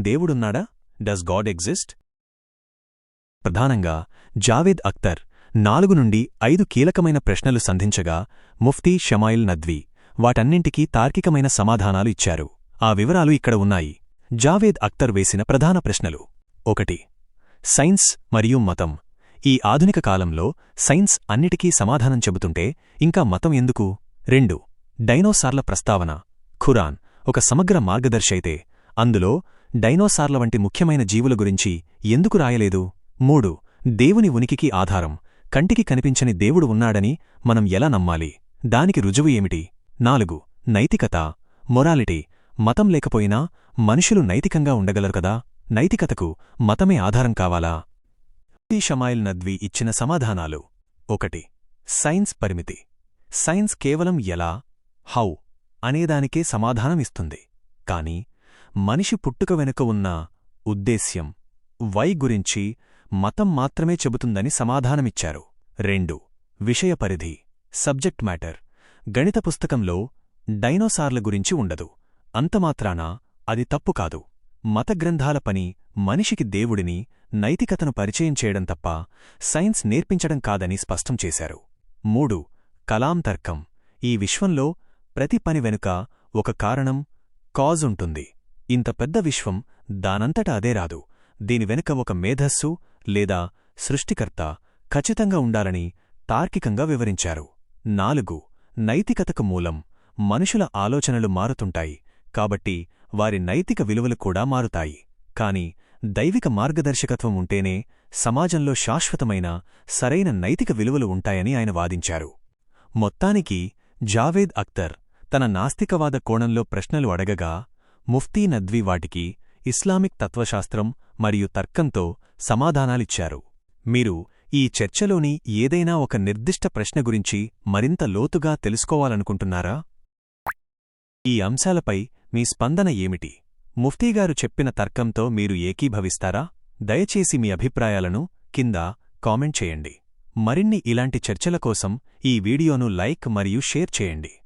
దేవుడున్నాడా? Does God exist ప్రధానంగా జావేద్ అఖ్తర్ నాలుగు నుండి ఐదు కీలకమైన ప్రశ్నలు సంధించగా ముఫ్తీ షమాయిల్ నద్వీ వాటన్నింటికీ తార్కికమైన సమాధానాలు ఇచ్చారు. ఆ వివరాలు ఇక్కడ ఉన్నాయి. జావేద్ అఖ్తర్ వేసిన ప్రధాన ప్రశ్నలు. ఒకటి సైన్స్ మరియు మతం. ఈ ఆధునిక కాలంలో సైన్స్ అన్నిటికీ సమాధానం చెబుతుంటే ఇంకా మతం ఎందుకు? రెండు డైనోసార్ల ప్రస్తావన. ఖురాన్ ఒక సమగ్ర మార్గదర్శైతే అందులో డైనోసార్ల వంటి ముఖ్యమైన జీవుల గురించి ఎందుకు రాయలేదు? మూడు దేవుని ఉనికికి ఆధారం. కంటికి కనిపించని దేవుడు ఉన్నాడని మనం ఎలా నమ్మాలి? దానికి రుజువు ఏమిటి? నాలుగు నైతికత. మొరాలిటీ. మతం లేకపోయినా మనుషులు నైతికంగా ఉండగలరు కదా? నైతికతకు మతమే ఆధారం కావాలా? షమాయిల్ నద్వీ ఇచ్చిన సమాధానాలు. ఒకటి సైన్స్ పరిమితి. సైన్స్ కేవలం ఎలా? హౌ అనేదానికే సమాధానం ఇస్తుంది. కాని మనిషి పుట్టుక వెనుక ఉన్న ఉద్దేశ్యం. వై గురించి మతం మాత్రమే చెబుతుందని సమాధానమిచ్చారు. రెండు. విషయ పరిధి. Subject matter. గణిత పుస్తకంలో డైనోసార్ల గురించి ఉండదు. అంతమాత్రాన అది తప్పు కాదు. మత గ్రంథాల పని మనిషికి దేవుడిని నైతికతను పరిచయం చేయడం తప్ప సైన్స్ నేర్పించడం కాదని స్పష్టం చేశారు. మూడు. కలాం తర్కం. ఈ విశ్వంలో ప్రతి పని వెనుక ఒక కారణం కాజ్ ఉంటుంది. ఇంత పెద్ద విశ్వం దానంతట అదే రాదు. దీని వెనుక ఒక మేధస్సు లేదా సృష్టికర్త ఖచ్చితంగా ఉండాలని తార్కికంగా వివరించారు. నాలుగు నైతికతకు మూలం మనుషుల ఆలోచనలు మారుతుంటాయి. కాబట్టి వారి నైతిక విలువలు కూడా మారుతాయి. కాని దైవిక మార్గదర్శకత్వం ఉంటేనే సమాజంలో శాశ్వతమైన సరైన నైతిక విలువలు ఉంటాయని ఆయన వాదించారు. మొత్తానికి జావేద్ అఖ్తర్ తన నాస్తికవాద కోణంలో ప్రశ్నలు అడగగా ముఫ్తీ నద్వీ వాటికి ఇస్లామిక్ తత్వశాస్త్రం మరియు తర్కంతో సమాధానాలిచ్చారు. మీరు ఈ చర్చలోని ఏదైనా ఒక నిర్దిష్ట ప్రశ్న గురించి మరింత లోతుగా తెలుసుకోవాలనుకుంటున్నారా? ఈ అంశాలపై మీ స్పందన ఏమిటి? ముఫ్తీగారు చెప్పిన తర్కంతో మీరు ఏకీభవిస్తారా? దయచేసి మీ అభిప్రాయాలను కింద కామెంట్ చేయండి. మరిన్ని ఇలాంటి చర్చల కోసం ఈ వీడియోను లైక్ మరియు షేర్ చేయండి.